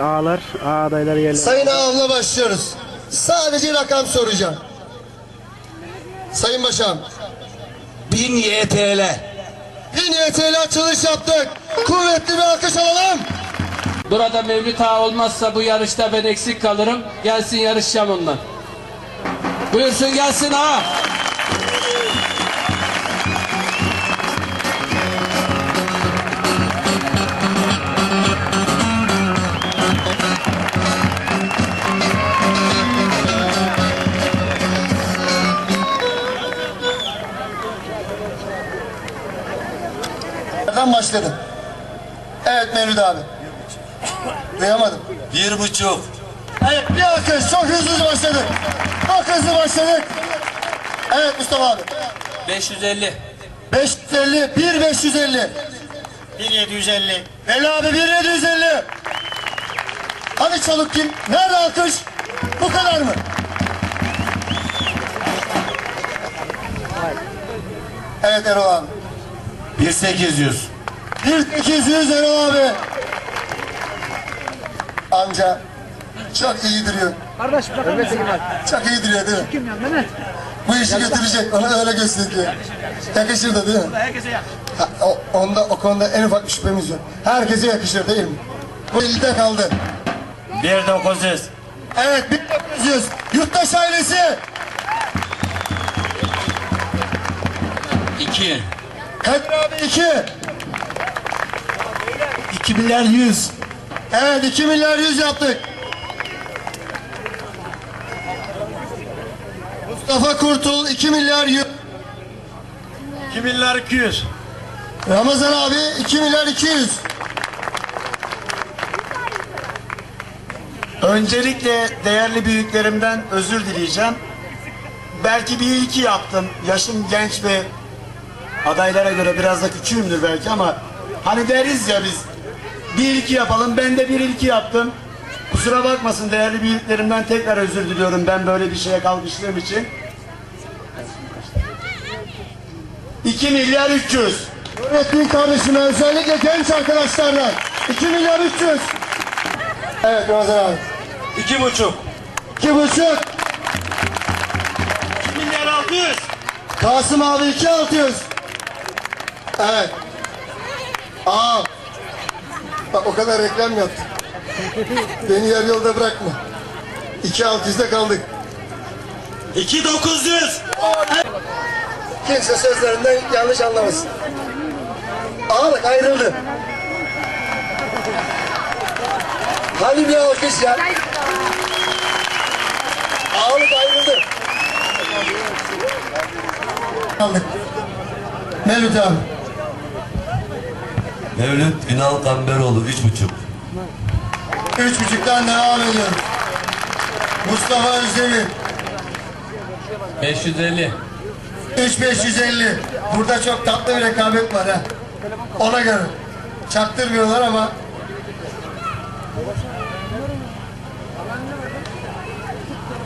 Ağlar, ağ adayları yerler. Sayın Ağam'la başlıyoruz. Sadece rakam soracağım. Sayın Başam, 1000 YTL. 1000 YTL açılış yaptık. Kuvvetli bir alkış alalım. Burada Mevlüt Ağa olmazsa bu yarışta ben eksik kalırım. Gelsin yarışacağım ondan. Buyursun gelsin ağa. Nereden başladı? Evet Mevlüt abi. Duyamadım. Bir buçuk. Evet bir alkış. Çok hızlı başladık. Çok hızlı başladık. Evet Mustafa abi. 550. 550, 1 550. 1750. Veli abi 1750. Hadi çabuk kim? Nerede alkış? Bu kadar mı? Evet Erol abi. 1800. 1800 Erol abi. Amca çok iyi duruyor. Kardeş bakar mısın? Çok iyi duruyor değil mi? Kim ya Mehmet? Bu işi götürecek. Onu öyle gösteriyor. Yakışır da değil mi? Herkese yak. Ha, o, onda, o konuda en ufak bir şüphemiz yok. Herkese yakışır değil mi? Bu elde kaldı. 1900. Evet 1900. Yurttaş ailesi. 2. Kadir abi 2. 2 milyar 100. Evet 2 milyar 100 yaptık. Mustafa Kurtul 2 milyar 100. 2 milyar 200. Ramazan abi 2 milyar 200. Öncelikle değerli büyüklerimden özür dileyeceğim. Belki bir ilki yaptım. Yaşım genç ve adaylara göre biraz da küçüğümdür belki ama hani deriz ya biz bir ilki yapalım. Ben de bir ilki yaptım. Kusura bakmasın değerli büyüklerimden tekrar özür diliyorum ben böyle bir şeye kalkıştığım için. 2 milyar 300. Öğretmen kardeşime özellikle genç arkadaşlardan 2 milyar 300. Evet Ramazan abi. 2,5. 2 buçuk. 2 milyar 600. Kasım abi 2 600. Evet. Aa. Bak o kadar reklam yaptım. Beni yarı yolda bırakma. 2 600'de kaldık. 2900. Kimse sözlerinden yanlış anlamasın. Ağalık ayrıldı. Hani bir alkış ya. Ağalık ayrıldı. Aldık. Mevlüt abi. Mevlüt Ünal Kamberoğlu 3,5. Üç buçuktan devam ediyorum. Mustafa Özdemir. 550. 3550. Burada çok tatlı bir rekabet var ha. Ona göre. Çaktırmıyorlar ama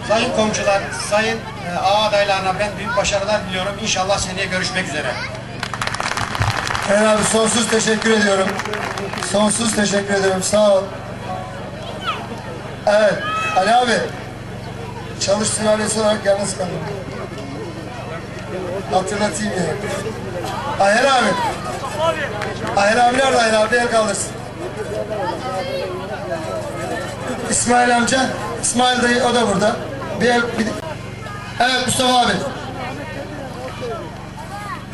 Sayın komşular, sayın e, ağa adaylarına ben büyük başarılar diliyorum. İnşallah seneye görüşmek üzere. Eren abi sonsuz teşekkür ediyorum. Sonsuz teşekkür ederim. Sağ ol. Evet. Ali abi. Çalış sülalesi olarak yalnız kaldım. Hatırlatayım ya. Ayhan abi. Ayhan abi nerede Ayhan abi? El kaldırsın. İsmail amca. İsmail dayı o da burada. Bir el, bir... Evet Mustafa abi.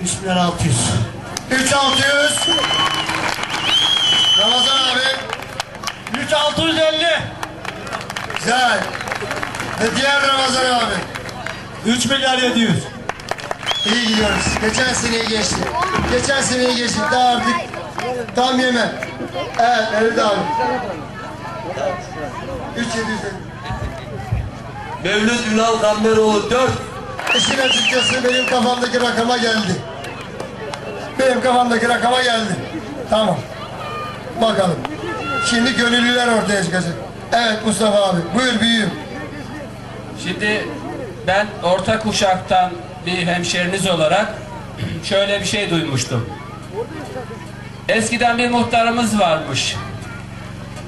3 milyar 600. 3600. Ramazan abi. 3650. Güzel. Ve diğer Ramazan abi. 3 milyar 700. İyi gidiyoruz. Geçen seneyi geçtik. Geçen seneyi geçtik. Daha artık tam yeme. Evet Mevlüt abi. 3700. Mevlüt Ünal Kamberoğlu 4. İşin açıkçası benim kafamdaki rakama geldi. Benim kafamdaki rakama geldi. Tamam. Bakalım. Şimdi gönüllüler ortaya çıkacak. Evet Mustafa abi. Buyur büyüğüm. Şimdi ben orta kuşaktan bir hemşeriniz olarak şöyle bir şey duymuştum. Eskiden bir muhtarımız varmış.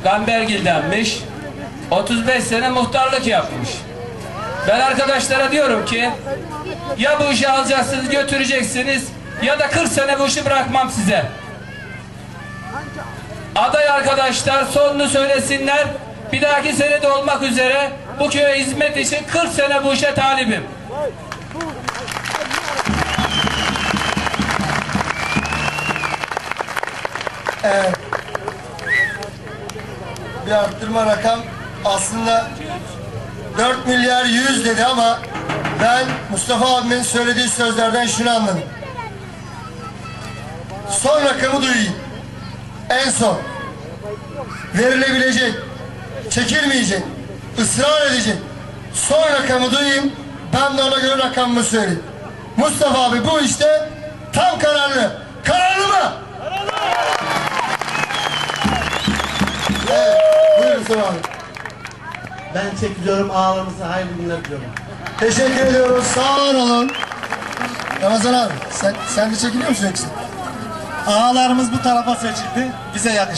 Gambergil'denmiş. 35 sene muhtarlık yapmış. Ben arkadaşlara diyorum ki ya bu işi alacaksınız götüreceksiniz ya da 40 sene bu işi bırakmam size. Aday arkadaşlar sonunu söylesinler. Bir dahaki sene de olmak üzere bu köye hizmet için 40 sene bu işe talibim. bir arttırma rakam aslında 4 milyar 100 dedi ama ben Mustafa abimin söylediği sözlerden şunu anladım. Son rakamı duyayım. En son. Verilebilecek. Çekilmeyecek. ısrar edecek. Son rakamı duyayım. Ben de ona göre rakamımı söyleyeyim. Mustafa abi bu işte tam kararlı. Kararlı mı? Evet. Buyurun Mustafa abi. Ben çekiliyorum ağlarınıza hayırlı günler diliyorum. Teşekkür ediyoruz. Sağ olun. Ramazan abi sen, sen de çekiliyor musun yoksa? Ağalarımız bu tarafa seçildi. Bize yakışır.